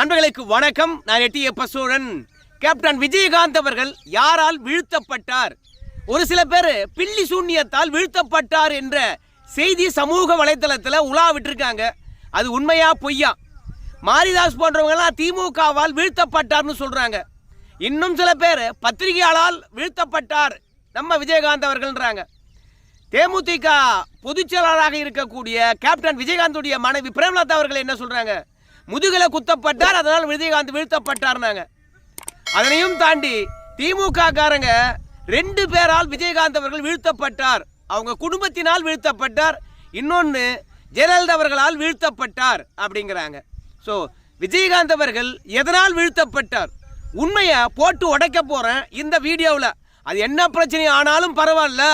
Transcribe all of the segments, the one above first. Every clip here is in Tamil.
நண்பர்களுக்கு வணக்கம். நான் எட்டியப்ப சோழன் கேப்டன் விஜயகாந்த் அவர்கள் யாரால் வீழ்த்தப்பட்டார்? ஒரு சில பேர் பில்லி சூன்யத்தால் வீழ்த்தப்பட்டார் என்ற செய்தி சமூக வலைத்தளத்தில் உலா விட்டுருக்காங்க. அது உண்மையா பொய்யா? மாரிதாஸ் போன்றவங்கலாம் திமுகவால் வீழ்த்தப்பட்டார்னு சொல்கிறாங்க இன்னும் சில பேர் பத்திரிகையாளால் வீழ்த்தப்பட்டார். நம்ம விஜயகாந்த் அவர்கள்ன்றாங்க. தேமுதிக பொதுச்செயலாளராக இருக்கக்கூடிய கேப்டன் விஜயகாந்துடைய மனைவி பிரேமலதா அவர்கள் என்ன சொல்கிறாங்க முதுகில குத்தப்பட்டார் அதனால் விஜயகாந்த் வீழ்த்தப்பட்டார்னாங்க. அதனையும் தாண்டி திமுக காரங்க ரெண்டு பேரால் விஜயகாந்த் அவர்கள் வீழ்த்தப்பட்டார். அவங்க குடும்பத்தினால் வீழ்த்தப்பட்டார். இன்னொன்று ஜெயலலிதா அவர்களால் வீழ்த்தப்பட்டார் அப்படிங்கிறாங்க. ஸோ விஜயகாந்த் அவர்கள் எதனால் வீழ்த்தப்பட்டார்? உண்மையை போட்டு உடைக்க போகிறேன் இந்த வீடியோவில். அது என்ன பிரச்சனை ஆனாலும் பரவாயில்ல.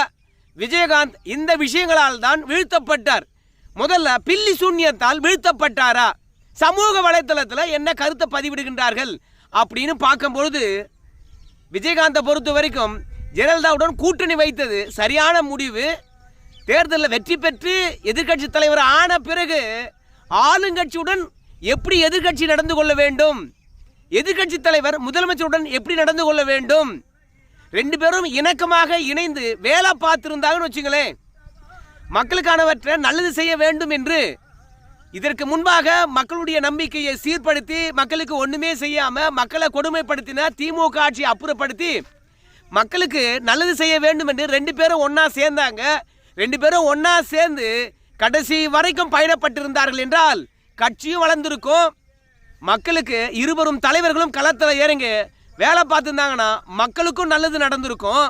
விஜயகாந்த் இந்த விஷயங்களால் தான் வீழ்த்தப்பட்டார். முதல்ல பில்லி சூன்யத்தால் வீழ்த்தப்பட்டாரா? சமூக வலைத்தளத்தில் என்ன கருத்தை பதிவிடுகின்றார்கள் அப்படின்னு பார்க்கும்பொழுது விஜயகாந்தை பொறுத்த வரைக்கும் ஜெயலலிதாவுடன் கூட்டணி வைத்தது சரியான முடிவு. தேர்தலில் வெற்றி பெற்று எதிர்க்கட்சி தலைவர் ஆன பிறகு ஆளுங்கட்சியுடன் எப்படி எதிர்க்கட்சி நடந்து கொள்ள வேண்டும்? எதிர்கட்சி தலைவர் முதலமைச்சருடன் எப்படி நடந்து கொள்ள வேண்டும்? ரெண்டு பேரும் இணக்கமாக இணைந்து வேலை பார்த்துருந்தாங்கன்னு வச்சுங்களேன். மக்களுக்கானவற்றை நல்லது செய்ய வேண்டும் என்று இதற்கு முன்பாக மக்களுடைய நம்பிக்கையை சீர்படுத்தி மக்களுக்கு ஒண்ணுமே செய்யாம மக்களை கொடுமைப்படுத்தின திமுக ஆட்சி அப்புறப்படுத்தி மக்களுக்கு நல்லது செய்ய வேண்டும் என்று ரெண்டு பேரும் ஒன்றா சேர்ந்தாங்க. ரெண்டு பேரும் ஒன்றா சேர்ந்து கடைசி வரைக்கும் பயணப்பட்டிருந்தார்கள் என்றால் கட்சியும் வளர்ந்திருக்கும். மக்களுக்கு இருவரும் தலைவர்களும் களத்தில் இறங்கி வேலை பார்த்துருந்தாங்கன்னா மக்களுக்கும் நல்லது நடந்திருக்கும்.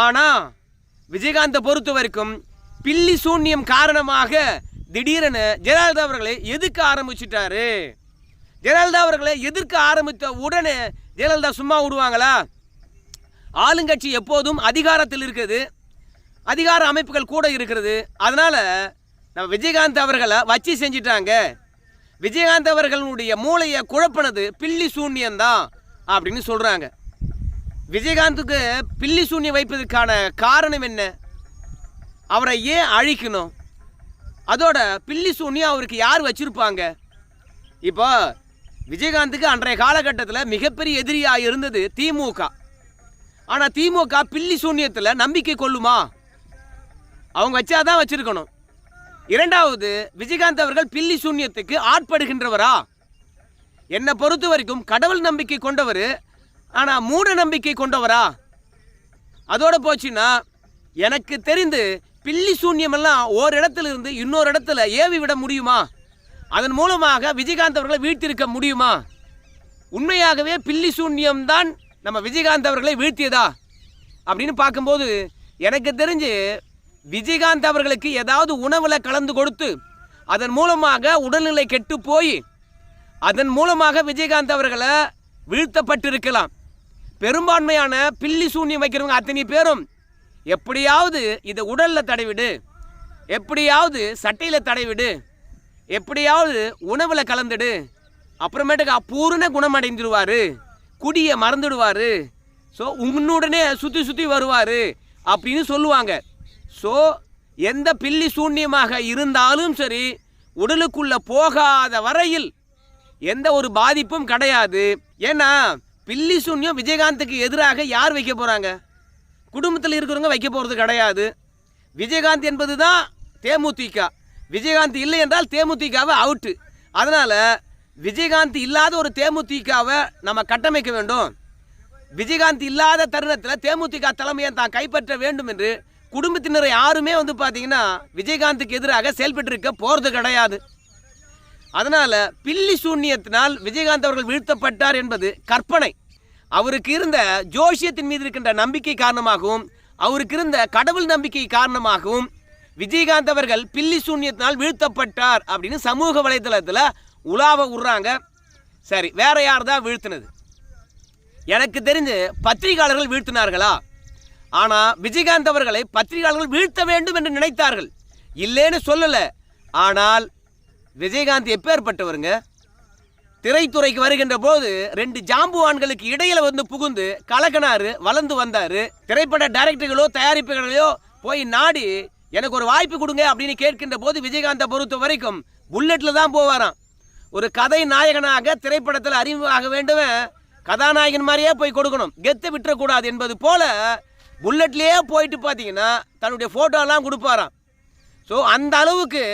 ஆனால் விஜயகாந்தை பொறுத்த வரைக்கும் பில்லி சூன்யம் காரணமாக திடீரென ஜெயலலிதா அவர்களை எதிர்க்க ஆரம்பிச்சிட்டாரு. ஜெயலலிதா அவர்களை எதிர்க்க ஆரம்பித்த உடனே ஜெயலலிதா சும்மா விடுவாங்களா? ஆளுங்கட்சி எப்போதும் அதிகாரத்தில் இருக்குது. அதிகார அமைப்புகள் கூட இருக்கிறது. அதனால் நம்ம விஜயகாந்த் அவர்களை வச்சு செஞ்சிட்டாங்க. விஜயகாந்த் அவர்களுடைய மூளையை குழப்பினது பில்லி சூன்யம்தான் அப்படின்னு சொல்கிறாங்க விஜயகாந்துக்கு பில்லி சூன்யம் வைப்பதற்கான காரணம் என்ன? அவரை ஏன் அழிக்கணும்? அதோட பில்லி சூன்யம் அவருக்கு யார் வச்சுருப்பாங்க? இப்போ விஜயகாந்துக்கு அன்றைய காலகட்டத்தில் மிகப்பெரிய எதிரியாக இருந்தது திமுக. ஆனால் திமுக பில்லி சூன்யத்தில் நம்பிக்கை கொள்ளுமா? அவங்க வச்சாதான் வச்சிருக்கணும். இரண்டாவது விஜயகாந்த் அவர்கள் பில்லி சூன்யத்துக்கு ஆட்படுகின்றவரா? என்னை பொறுத்த வரைக்கும் கடவுள் நம்பிக்கை கொண்டவர் ஆனால் மூட நம்பிக்கை கொண்டவரா? அதோட போச்சுன்னா எனக்கு தெரிந்து பில்லி சூன்யமெல்லாம் ஒரு இடத்துல இருந்து இன்னொரு இடத்துல ஏவி விட முடியுமா? அதன் மூலமாக விஜயகாந்த் அவர்களை வீழ்த்திருக்க முடியுமா? உண்மையாகவே பில்லி சூன்யம்தான் நம்ம விஜயகாந்த் அவர்களை வீழ்த்தியதா? அப்படின்னு பார்க்கும்போது எனக்கு தெரிஞ்சு விஜயகாந்த் அவர்களுக்கு ஏதாவது உணவில் கலந்து கொடுத்து அதன் மூலமாக உடல்நிலை கெட்டு போய் அதன் மூலமாக விஜயகாந்த் அவர்களை வீழ்த்தப்பட்டிருக்கலாம். பெரும்பான்மையான பில்லி சூன்யம் வைக்கிறவங்க அத்தனை பேரும் எப்படியாவது இதை உடலில் தடவிடு. எப்படியாவது சட்டையில் தடவிடு. எப்படியாவது உணவில் கலந்துடு. அப்புறமேட்டுக்கு பூரண குணமடைந்துடுவார். குடியை மறந்துடுவார். ஸோ உன்னுடனே சுற்றி சுற்றி வருவார் அப்படின்னு சொல்லுவாங்க. ஸோ எந்த பில்லி சூன்யமாக இருந்தாலும் சரி உடலுக்குள்ளே போகாத வரையில் எந்த ஒரு பாதிப்பும் கிடையாது. ஏன்னா பில்லி சூன்யம் விஜயகாந்துக்கு எதிராக யார் வைக்க போகிறாங்க குடும்பத்தில் இருக்கிறவங்க வைக்க போகிறது கிடையாது. விஜயகாந்த் என்பது தான் தேமுதிக. விஜயகாந்த் இல்லை என்றால் தேமுதிகவை அவுட்டு அதனால் விஜயகாந்த் இல்லாத ஒரு தேமுதிகவை நம்ம கட்டமைக்க வேண்டும். விஜயகாந்த் இல்லாத தருணத்தில் தேமுதிக தலைமையை தான் கைப்பற்ற வேண்டும் என்று குடும்பத்தினர் யாருமே வந்து பார்த்தீங்கன்னா விஜயகாந்துக்கு எதிராக செயல்பட்டு இருக்க போகிறது கிடையாது. அதனால் பில்லி சூன்யத்தினால் விஜயகாந்த் அவர்கள் வீழ்த்தப்பட்டார் என்பது கற்பனை. அவருக்கு இருந்த ஜோஷியத்தின் மீது இருக்கின்ற நம்பிக்கை காரணமாகவும் அவருக்கு இருந்த கடவுள் நம்பிக்கை காரணமாகவும் விஜயகாந்த் அவர்கள் பில்லி சூன்யத்தினால் வீழ்த்தப்பட்டார் அப்படின்னு சமூக வலைதளத்தில் உலாவ விடுறாங்க சரி வேற யார் தான் வீழ்த்தினது? எனக்கு தெரிஞ்சு பத்திரிகையாளர்கள் வீழ்த்தினார்களா? ஆனால் விஜயகாந்த் அவர்களை பத்திரிகையாளர்கள் வீழ்த்த வேண்டும் என்று நினைத்தார்கள். இல்லைன்னு சொல்லலை. ஆனால் விஜயகாந்த் எப்பேற்பட்டவருங்க திரைத்துறைக்கு வருகின்ற போது ரெண்டு ஜாம்புவான்களுக்கு இடையில வந்து புகுந்து கலகனாரு வளர்ந்து வந்தாரு. திரைப்பட டைரக்டர்களோ தயாரிப்புகளையோ போய் நாடி எனக்கு ஒரு வாய்ப்பு கொடுங்க அப்படின்னு கேட்கின்ற போது விஜயகாந்தை பொறுத்த வரைக்கும் புல்லட்ல தான் போவாராம். ஒரு கதை நாயகனாக திரைப்படத்தில் அறிமுகமாக வேண்டுவன் கதாநாயகன் மாதிரியே போய் கொடுக்கணும். கெத்து விட்டுறக்கூடாது என்பது போல புல்லட்லேயே போயிட்டு பார்த்தீங்கன்னா தன்னுடைய ஃபோட்டோலாம் கொடுப்பாராம். ஸோ அந்த அளவுக்கு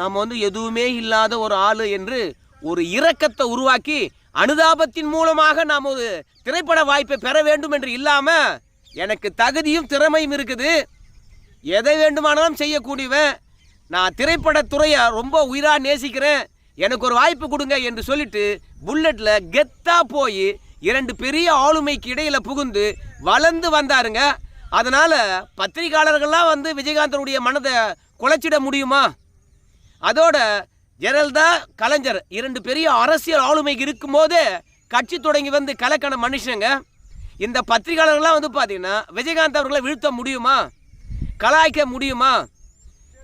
நம்ம வந்து எதுவுமே இல்லாத ஒரு ஆள் என்று ஒரு இரக்கத்தை உருவாக்கி அனுதாபத்தின் மூலமாக நாம் ஒரு திரைப்பட வாய்ப்பை பெற வேண்டும் என்று இல்லாமல் எனக்கு தகுதியும் திறமையும் இருக்குது. எதை வேண்டுமானாலும் செய்யக்கூடியவன். நான் திரைப்படத்துறையை ரொம்ப உயிராக நேசிக்கிறேன். எனக்கு ஒரு வாய்ப்பு கொடுங்க என்று சொல்லிட்டு புல்லட்டில் கெத்தாக போய் இரண்டு பெரிய ஆளுமைக்கு இடையில் புகுந்து வளர்ந்து வந்தாருங்க. அதனால் பத்திரிகையாளர்கள்லாம் வந்து விஜயகாந்தனுடைய மனதை குலைச்சிட முடியுமா? அதோட ஜெயலலிதா கலைஞர் இரண்டு பெரிய அரசியல் ஆளுமை இருக்கும்போதே கட்சி தொடங்கி வந்து கலக்கண மனுஷங்க. இந்த பத்திரிகையாளர்கள்லாம் வந்து பார்த்தீங்கன்னா விஜயகாந்த் அவர்களை வீழ்த்த முடியுமா? கலாய்க்க முடியுமா?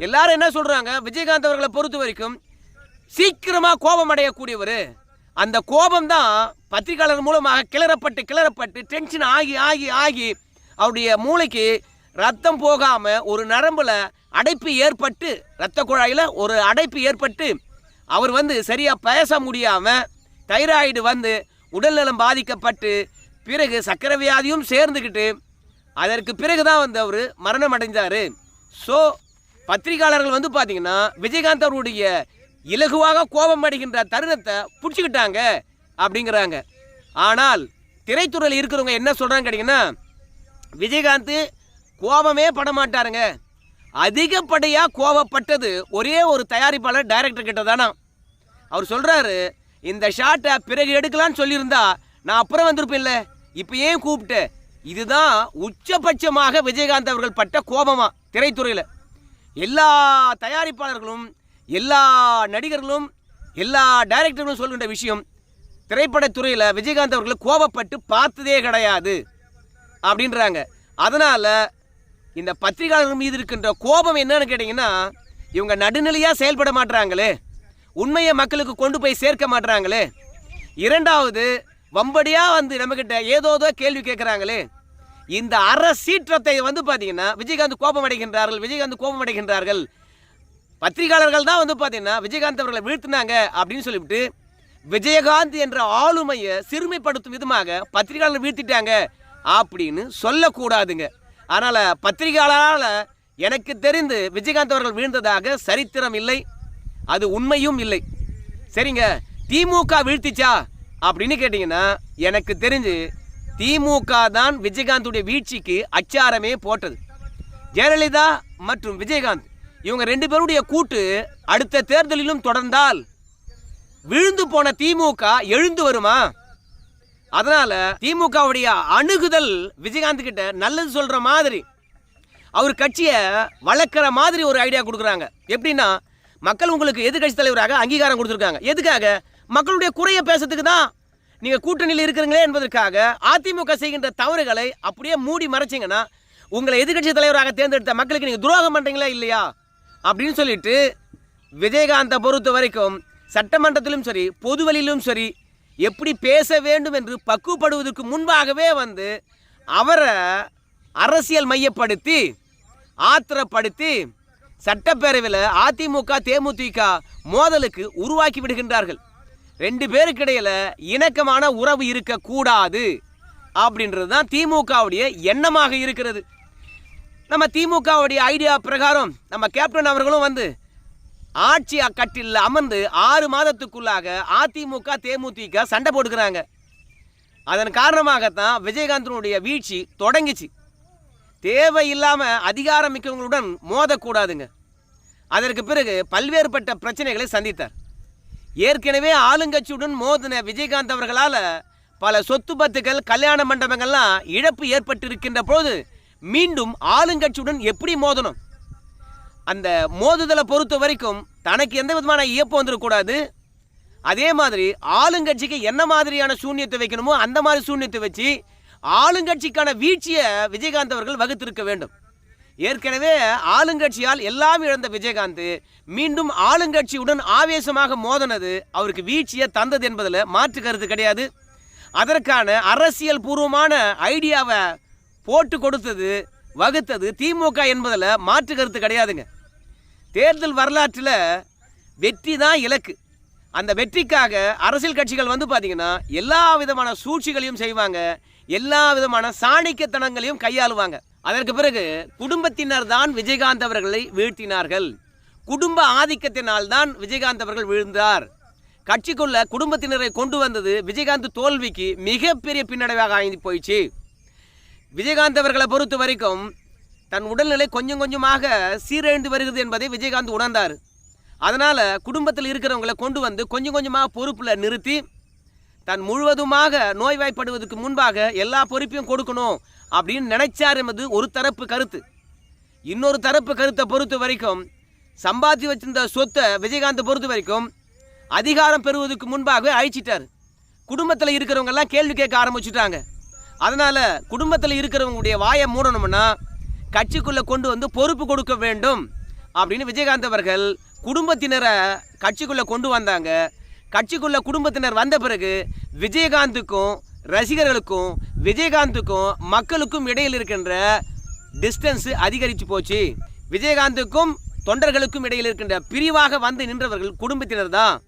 எல்லாரும் என்ன சொல்கிறாங்க விஜயகாந்த் அவர்களை பொறுத்த வரைக்கும் சீக்கிரமாக கோபம் அடையக்கூடியவர். அந்த கோபம் தான் பத்திரிகையாளர் மூலமாக கிளறப்பட்டு கிளறப்பட்டு டென்ஷன் ஆகி ஆகி ஆகி அவருடைய மூளைக்கு ரத்தம் போகாமல் ஒரு நரம்பில் அடைப்பு ஏற்பட்டு ரத்த குழாயில் ஒரு அடைப்பு ஏற்பட்டு அவர் வந்து சரியாக பேச முடியாமல் தைராய்டு வந்து உடல்நலம் பாதிக்கப்பட்டு பிறகு சக்கரை வியாதியும் சேர்ந்துக்கிட்டு அதற்கு பிறகு தான் வந்து அவர் மரணம் அடைஞ்சார். ஸோ பத்திரிகையாளர்கள் வந்து பார்த்தீங்கன்னா விஜயகாந்த் அவருடைய இலகுவாக கோபம் அடைகின்ற தருணத்தை பிடிச்சிக்கிட்டாங்க அப்படிங்கிறாங்க. ஆனால் திரைத்துறையில் இருக்கிறவங்க என்ன சொல்கிறாங்க கேட்டிங்கன்னா விஜயகாந்த் கோபமே பட மாட்டாருங்க அதிகப்படியாக கோபப்பட்டது ஒரே ஒரு தயாரிப்பாளர் டைரக்டர் கிட்ட தானா அவர் சொல்கிறாரு இந்த ஷாட்டை பிறகு எடுக்கலாம்னு சொல்லியிருந்தா நான் அப்புறம் வந்திருப்பேன்ல. இப்போ ஏன் கூப்பிட்டு? இதுதான் உச்சபட்சமாக விஜயகாந்த் அவர்கள் பட்ட கோபமா திரைத்துறையில். எல்லா தயாரிப்பாளர்களும் எல்லா நடிகர்களும் எல்லா டைரக்டர்களும் சொல்கின்ற விஷயம் திரைப்படத்துறையில் விஜயகாந்த் அவர்கள் கோபப்பட்டு பார்த்ததே கிடையாது அப்படின்றாங்க. அதனால் இந்த பத்திரிகையாளர்கள் மீது இருக்கின்ற கோபம் என்னன்னு கேட்டிங்கன்னா இவங்க நடுநிலையாக செயல்பட மாட்றாங்களே. உண்மையை மக்களுக்கு கொண்டு போய் சேர்க்க மாட்றாங்களே? இரண்டாவது வம்படியாக வந்து நம்மக்கிட்ட ஏதோதோ கேள்வி கேட்குறாங்களே? இந்த அற சீற்றத்தை வந்து பார்த்தீங்கன்னா விஜயகாந்த் கோபம் அடைகின்றார்கள் விஜயகாந்த் கோபம் அடைகின்றார்கள் பத்திரிகையாளர்கள் தான் வந்து பார்த்தீங்கன்னா விஜயகாந்த் அவர்களை வீழ்த்தினாங்க அப்படின்னு சொல்லிவிட்டு விஜயகாந்த் என்ற ஆளுமையை சிறுமைப்படுத்தும் விதமாக பத்திரிகையாளர் வீழ்த்திட்டாங்க அப்படின்னு சொல்லக்கூடாதுங்க. அதனால் பத்திரிகையாளரால் எனக்கு தெரிந்து விஜயகாந்த் அவர்கள் வீழ்ந்ததாக சரித்திரம் இல்லை. அது உண்மையும் இல்லை. சரிங்க திமுக வீழ்த்திச்சா? அப்படின்னு கேட்டிங்கன்னா எனக்கு தெரிஞ்சு திமுக தான் விஜயகாந்துடைய வீழ்ச்சிக்கு அச்சாரமே போட்டது. ஜெயலலிதா மற்றும் விஜயகாந்த் இவங்க ரெண்டு பேருடைய கூட்டு அடுத்த தேர்தலிலும் தொடர்ந்தால் விழுந்து போன திமுக எழுந்து வருமா? அதனால திமுகவுடைய அணுகுதல் விஜயகாந்த் கிட்ட நல்லது சொல்ற மாதிரி அவர் கட்சியை வளர்க்குற மாதிரி ஒரு ஐடியா கொடுக்குறாங்க. எப்படின்னா மக்கள் உங்களுக்கு எதிர்கட்சி தலைவராக அங்கீகாரம் கொடுத்துருக்காங்க. எதுக்காக? மக்களுடைய குறைய பேசுறதுக்கு தான். நீங்கள் கூட்டணியில் இருக்கிறீங்களே என்பதற்காக அதிமுக செய்கின்ற தவறுகளை அப்படியே மூடி மறைச்சிங்கன்னா உங்களை எதிர்கட்சி தலைவராக தேர்ந்தெடுத்த மக்களுக்கு நீங்கள் துரோகம் பண்ணுறீங்களா இல்லையா? அப்படின்னு சொல்லிட்டு விஜயகாந்தை பொறுத்த வரைக்கும் சட்டமன்றத்திலும் சரி பொதுவெளியிலும் சரி எப்படி பேச வேண்டும் என்று பக்குவப்படுவதற்கு முன்பாகவே வந்து அவரை அரசியல் மையப்படுத்தி ஆத்திரப்படுத்தி சட்டப்பேரவையில் அதிமுக தேமுதிக மோதலுக்கு உருவாக்கி விடுகின்றார்கள். ரெண்டு பேருக்கு இடையில இணக்கமான உறவு இருக்கக்கூடாது அப்படின்றது தான் திமுகவுடைய எண்ணமாக இருக்கிறது. நம்ம திமுகவுடைய ஐடியா பிரகாரம் நம்ம கேப்டன் அவர்களும் வந்து ஆட்சி அக்கட்டில் அமர்ந்து ஆறு மாதத்துக்குள்ளாக அதிமுக தேமுதிக சண்டை போட்டுக்கிறாங்க அதன் காரணமாகத்தான் விஜயகாந்தனுடைய வீழ்ச்சி தொடங்கிச்சு. தேவையில்லாமல் அதிகாரம் மிக்கவங்களுடன் மோதக்கூடாதுங்க. அதற்கு பிறகு பல்வேறுபட்ட பிரச்சனைகளை சந்தித்தார். ஏற்கனவே ஆளுங்கட்சியுடன் மோதின விஜயகாந்த் அவர்களால் பல சொத்து பத்துக்கள் கல்யாண மண்டபங்கள்லாம் இழப்பு ஏற்பட்டிருக்கின்ற போது மீண்டும் ஆளுங்கட்சியுடன் எப்படி மோதணும்? அந்த மோதுதலை பொறுத்த வரைக்கும் தனக்கு எந்த விதமான இயப்பு வந்துடக்கூடாது அதே மாதிரி ஆளுங்கட்சிக்கு என்ன மாதிரியான சூன்யத்தை வைக்கணுமோ அந்த மாதிரி சூன்யத்தை வச்சு ஆளுங்கட்சிக்கான வீழ்ச்சியை விஜயகாந்த் அவர்கள் வகுத்திருக்க வேண்டும். ஏற்கனவே ஆளுங்கட்சியால் எல்லாம் இழந்த விஜயகாந்த் மீண்டும் ஆளுங்கட்சியுடன் ஆவேசமாக மோதனது அவருக்கு வீழ்ச்சியை தந்தது என்பதில் மாற்று கருத்து கிடையாது. அதற்கான அரசியல் பூர்வமான ஐடியாவை போட்டு கொடுத்தது வகுத்தது திமுக என்பதில் மாற்று கருத்து கிடையாதுங்க. தேர்தல் வரலாற்றில் வெற்றி தான் இலக்கு. அந்த வெற்றிக்காக அரசியல் கட்சிகள் வந்து பார்த்தீங்கன்னா எல்லா விதமான சூழ்ச்சிகளையும் செய்வாங்க. எல்லா விதமான சாணிக்கத்தனங்களையும் கையாளுவாங்க. அதற்கு பிறகு குடும்பத்தினர் தான் விஜயகாந்த் அவர்களை வீழ்த்தினார்கள். குடும்ப ஆதிக்கத்தினால் தான் விஜயகாந்த் அவர்கள் விழுந்தார். கட்சிக்குள்ள குடும்பத்தினரை கொண்டு வந்தது விஜயகாந்த் தோல்விக்கு மிகப்பெரிய பின்னடைவாக அமைந்து போயிடுச்சு. விஜயகாந்த் அவர்களை பொறுத்த வரைக்கும் தன் உடல்நிலை கொஞ்சம் கொஞ்சமாக சீரழிந்து வருகிறது என்பதை விஜயகாந்த் உணர்ந்தார். அதனால் குடும்பத்தில் இருக்கிறவங்களை கொண்டு வந்து கொஞ்சம் கொஞ்சமாக பொறுப்பில் நிறுத்தி தன் முழுவதுமாக நோய்வாய்ப்படுவதற்கு முன்பாக எல்லா பொறுப்பையும் கொடுக்கணும் அப்படின்னு நினைச்சார் என்பது ஒரு தரப்பு கருத்து. இன்னொரு தரப்பு கருத்தை பொறுத்த வரைக்கும் சம்பாதி வச்சிருந்த சொத்தை விஜயகாந்த் பொறுத்த வரைக்கும் அதிகாரம் பெறுவதற்கு முன்பாகவே அழிச்சிட்டார். குடும்பத்தில் இருக்கிறவங்கெல்லாம் கேள்வி கேட்க ஆரம்பிச்சுட்டாங்க. அதனால் குடும்பத்தில் இருக்கிறவங்களுடைய வாயை மூடணும்னா கட்சிக்குள்ளே கொண்டு வந்து பொறுப்பு கொடுக்க வேண்டும் அப்படின்னு விஜயகாந்த் அவர்கள் குடும்பத்தினரை கட்சிக்குள்ளே கொண்டு வந்தாங்க. கட்சிக்குள்ளே குடும்பத்தினர் வந்த பிறகு விஜயகாந்துக்கும் ரசிகர்களுக்கும் விஜயகாந்துக்கும் மக்களுக்கும் இடையில் இருக்கின்ற டிஸ்டன்ஸ் அதிகரித்து போச்சு. விஜயகாந்துக்கும் தொண்டர்களுக்கும் இடையில் இருக்கின்ற பிரிவாக வந்து நின்றவர்கள் குடும்பத்தினர் தான்.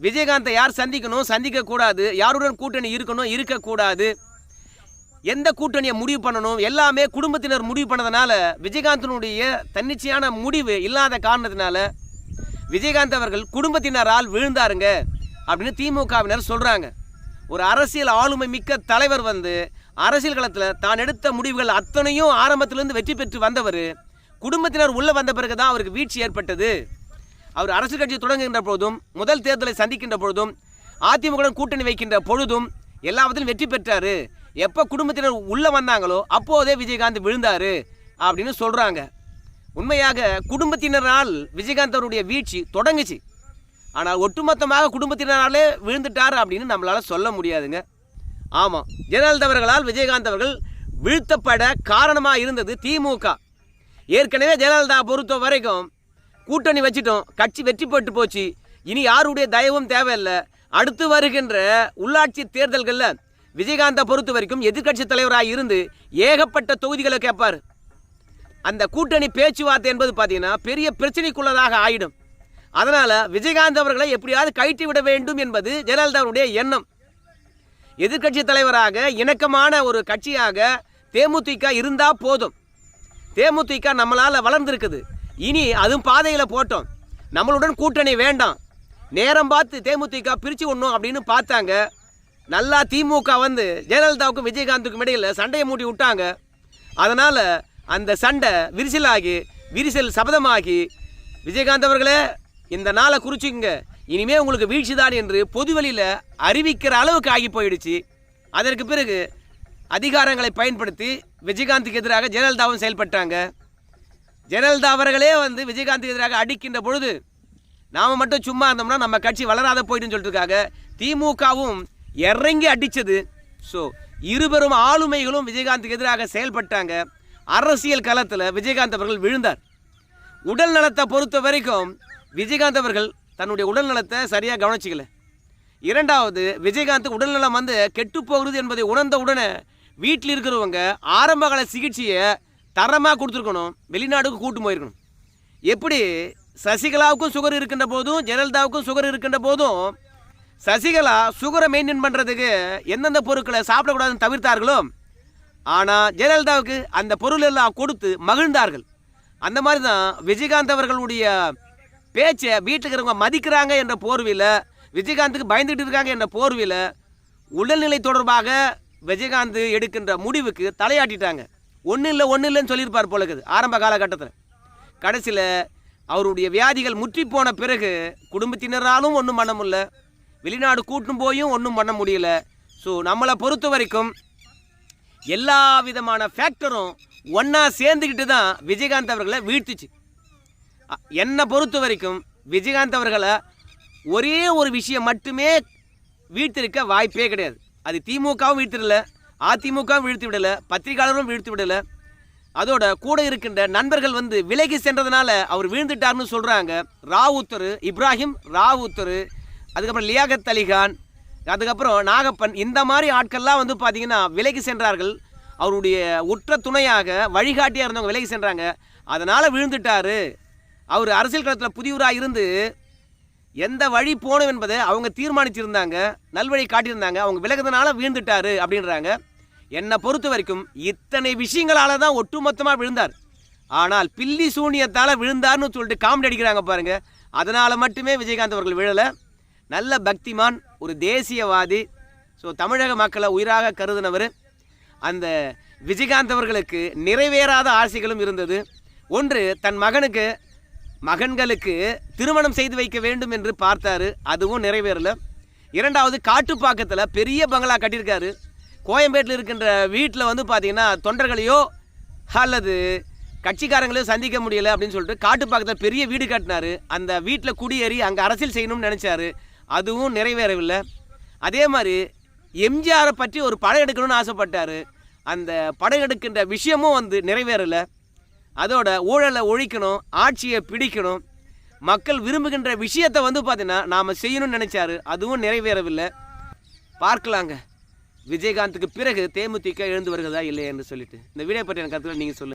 விஜயகாந்தை யார் சந்திக்கணும்? சந்திக்கக்கூடாது. யாருடன் கூட்டணி இருக்கணும்? இருக்கக்கூடாது. எந்த கூட்டணியை முடிவு பண்ணணும்? எல்லாமே குடும்பத்தினர் முடிவு பண்ணதுனால விஜயகாந்தினுடைய தன்னிச்சையான முடிவு இல்லாத காரணத்தினால விஜயகாந்த் அவர்கள் குடும்பத்தினரால் விழுந்தாருங்க அப்படின்னு திமுகவினர் சொல்கிறாங்க ஒரு அரசியல் ஆளுமை மிக்க தலைவர் வந்து அரசியல் களத்தில் தான் எடுத்த முடிவுகள் அத்தனையும் ஆரம்பத்திலிருந்து வெற்றி பெற்று வந்தவர். குடும்பத்தினர் உள்ளே வந்த பிறகு தான் அவருக்கு வீழ்ச்சி ஏற்பட்டது. அவர் அரசியல் கட்சி தொடங்குகின்ற பொழுதும் முதல் தேர்தலை சந்திக்கின்ற பொழுதும் அதிமுக கூட்டணி வைக்கின்ற பொழுதும் எல்லாவற்றிலும் வெற்றி பெற்றார். எப்போ குடும்பத்தினர் உள்ளே வந்தாங்களோ அப்போதே விஜயகாந்த் விழுந்தார் அப்படின்னு சொல்கிறாங்க உண்மையாக குடும்பத்தினரால் விஜயகாந்த் அவருடைய வீழ்ச்சி தொடங்குச்சு. ஆனால் ஒட்டுமொத்தமாக குடும்பத்தினராலே விழுந்துட்டார் அப்படின்னு நம்மளால் சொல்ல முடியாதுங்க. ஆமாம் ஜெயலலிதா அவர்களால் விஜயகாந்த் அவர்கள் வீழ்த்தப்பட காரணமாக இருந்தது திமுக. ஏற்கனவே ஜெயலலிதா பொறுத்த வரைக்கும் கூட்டணி வச்சிட்டோம் கட்சி வெற்றி பெற்று போச்சு. இனி யாருடைய தயவும் தேவையில்லை. அடுத்து வருகின்ற உள்ளாட்சி தேர்தல்களில் விஜயகாந்தை பொறுத்த வரைக்கும் எதிர்க்கட்சி தலைவராக இருந்து ஏகப்பட்ட தொகுதிகளை கேட்பார். அந்த கூட்டணி பேச்சுவார்த்தை என்பது பார்த்தீங்கன்னா பெரிய பிரச்சனைக்குள்ளதாக ஆயிடும். அதனால் விஜயகாந்த் அவர்களை எப்படியாவது கழட்டி விட வேண்டும் என்பது ஜெயலலிதாவுடைய எண்ணம். எதிர்க்கட்சி தலைவராக இணக்கமான ஒரு கட்சியாக தேமுதிக இருந்தால் போதும். தேமுதிக நம்மளால் வளர்ந்துருக்குது. இனி அதுவும் பாதையில் போட்டோம். நம்மளுடன் கூட்டணி வேண்டாம். நேரம் பார்த்து தேமுதிக பிரித்து ஒன்றும் அப்படின்னு பார்த்தாங்க. நல்லா திமுக வந்து ஜெயலலிதாவுக்கும் விஜயகாந்துக்கும் இடையில் சண்டையை மூட்டி விட்டாங்க. அதனால் அந்த சண்டை விரிசலாகி விரிசல் சபதமாகி விஜயகாந்த் அவர்களே இந்த நாளை குறிச்சிங்க இனிமே உங்களுக்கு வீழ்ச்சிதான் என்று பொதுவெளியில் அறிவிக்கிற அளவுக்கு ஆகி போயிடுச்சு. அதற்கு பிறகு அதிகாரங்களை பயன்படுத்தி விஜயகாந்துக்கு எதிராக ஜெயலலிதாவும் செயல்பட்டாங்க. ஜெயலலிதா அவர்களே வந்து விஜயகாந்துக்கு எதிராக அடிக்கின்ற பொழுது நாம் மட்டும் சும்மா இருந்தோம்னா நம்ம கட்சி வளராத போயிடுன்னு சொல்லிட்டுருக்காங்க திமுகவும் இறங்கி அடித்தது ஸோ இருபெரும் ஆளுமைகளும் விஜயகாந்துக்கு எதிராக செயல்பட்டாங்க. அரசியல் களத்தில் விஜயகாந்த் அவர்கள் விழுந்தார். உடல் நலத்தை பொறுத்த வரைக்கும் விஜயகாந்த் அவர்கள் தன்னுடைய உடல் நலத்தை சரியாக கவனிச்சிக்கல. இரண்டாவது விஜயகாந்த் உடல்நலம் வந்து கெட்டு போகிறது என்பதை உணர்ந்த உடனே வீட்டில் இருக்கிறவங்க ஆரம்பகால சிகிச்சையை தரமாக கொடுத்துருக்கணும். வெளிநாடுக்கு கூட்டு போயிருக்கணும். எப்படி? சசிகலாவுக்கும் சுகர் இருக்கின்ற போதும் ஜெயலலிதாவுக்கும் சுகர் இருக்கின்ற போதும் சசிகலா சுகரை மெயின்டைன் பண்ணுறதுக்கு எந்தெந்த பொருட்களை சாப்பிடக்கூடாதுன்னு தவிர்த்தார்களோ ஆனால் ஜெயலலிதாவுக்கு அந்த பொருள் எல்லாம் கொடுத்து மகிழ்ந்தார்கள். அந்த மாதிரி தான் விஜயகாந்த் அவர்களுடைய பேச்சை வீட்டில் இருக்கிறவங்க மதிக்கிறாங்க என்ற போர்வையில் விஜயகாந்துக்கு பயந்துகிட்டு இருக்காங்க என்ற போர்வையில் உடல்நிலை தொடர்பாக விஜயகாந்த் எடுக்கின்ற முடிவுக்கு தலையாட்டிட்டாங்க. ஒன்றும் இல்லை ஒன்றும் இல்லைன்னு சொல்லியிருப்பார் போல இருக்குது ஆரம்ப காலகட்டத்தில். கடைசியில் அவருடைய வியாதிகள் முற்றி போன பிறகு குடும்பத்தினராலும் ஒன்றும் பண்ண முடியல. வெளிநாடு கூட்டும் போயும் ஒன்றும் பண்ண முடியல. ஸோ நம்மளை பொறுத்த வரைக்கும் எல்லா விதமான ஃபேக்டரும் ஒன்றா சேர்ந்துக்கிட்டு தான் விஜயகாந்த் அவர்களை வீழ்த்துச்சு. என்னை பொறுத்த வரைக்கும் விஜயகாந்த் அவர்களை ஒரே ஒரு விஷயம் மட்டுமே வீழ்த்திருக்க வாய்ப்பே கிடையாது. அது திமுகவும் வீழ்த்திடல அதிமுகவும் வீழ்த்தி விடலை பத்திரிகையாளரும் வீழ்த்தி விடலை. அதோட கூட இருக்கின்ற நண்பர்கள் வந்து விலகி சென்றதுனால அவர் வீழ்ந்துட்டார்னு சொல்கிறாங்க ராவுத்தர் இப்ராஹிம் ராவுத்தர் அதுக்கப்புறம் லியாகத் அலிகான் அதுக்கப்புறம் நாகப்பன் இந்த மாதிரி ஆட்கள்லாம் வந்து பார்த்திங்கன்னா விலைக்கு சென்றார்கள். அவருடைய உற்ற துணையாக வழிகாட்டியாக இருந்தவங்க விலைக்கு சென்றாங்க. அதனால் விழுந்துட்டாரு. அவர் அரசியல் களத்தில் புதியவராக இருந்து எந்த வழி போகணும் என்பதை அவங்க தீர்மானிச்சிருந்தாங்க. நல்வழி காட்டியிருந்தாங்க. அவங்க விலகுறதுனால வீழ்ந்துட்டாரு அப்படின்றாங்க. என்னை பொறுத்த வரைக்கும் இத்தனை விஷயங்களால தான் ஒட்டுமொத்தமாக விழுந்தார். ஆனால் பில்லி சூனியத்தால் விழுந்தார்னு சொல்லிட்டு காமெடி அடிக்கிறாங்க பாருங்கள் அதனால் மட்டுமே விஜயகாந்த் அவர்கள் விழலை. நல்ல பக்திமான் ஒரு தேசியவாதி. ஸோ தமிழக மக்களை உயிராக கருதினவர். அந்த விஜயகாந்த் அவர்களுக்கு நிறைவேறாத ஆசைகளும் இருந்தது. ஒன்று தன் மகனுக்கு மகன்களுக்கு திருமணம் செய்து வைக்க வேண்டும் என்று பார்த்தாரு. அதுவும் நிறைவேறல. இரண்டாவது காட்டுப்பாக்கத்தில் பெரிய பங்களா கட்டியிருக்காரு. கோயம்பேட்டில் இருக்கின்ற வீட்டில் வந்து பார்த்திங்கன்னா தொண்டர்களையோ அல்லது கட்சிக்காரங்களையோ சந்திக்க முடியலை அப்படின்னு சொல்லிட்டு காட்டுப்பாக்கத்தில் பெரிய வீடு கட்டினாரு. அந்த வீட்டில் குடியேறி அங்கே அரசியல் செய்யணும்னு நினச்சாரு. அதுவும் நிறைவேறவில்லை. அதே மாதிரி எம்ஜிஆரை பற்றி ஒரு படம் எடுக்கணும்னு ஆசைப்பட்டார். அந்த படம் எடுக்கின்ற விஷயமும் வந்து நிறைவேறலை. அதோட ஊழலை ஒழிக்கணும் ஆட்சியை பிடிக்கணும் மக்கள் விரும்புகின்ற விஷயத்தை வந்து பார்த்தீங்கன்னா நாம் செய்யணும்னு நினச்சாரு. அதுவும் நிறைவேறவில்லை. பார்க்கலாங்க. விஜயகாந்துக்கு பிறகு தேமுதிக எழுந்து வருகிறதா இல்லையா என்று சொல்லிட்டு. இந்த வீடியோ பற்றி எனக்கு கருத்துல நீங்கள் சொல்லுங்கள்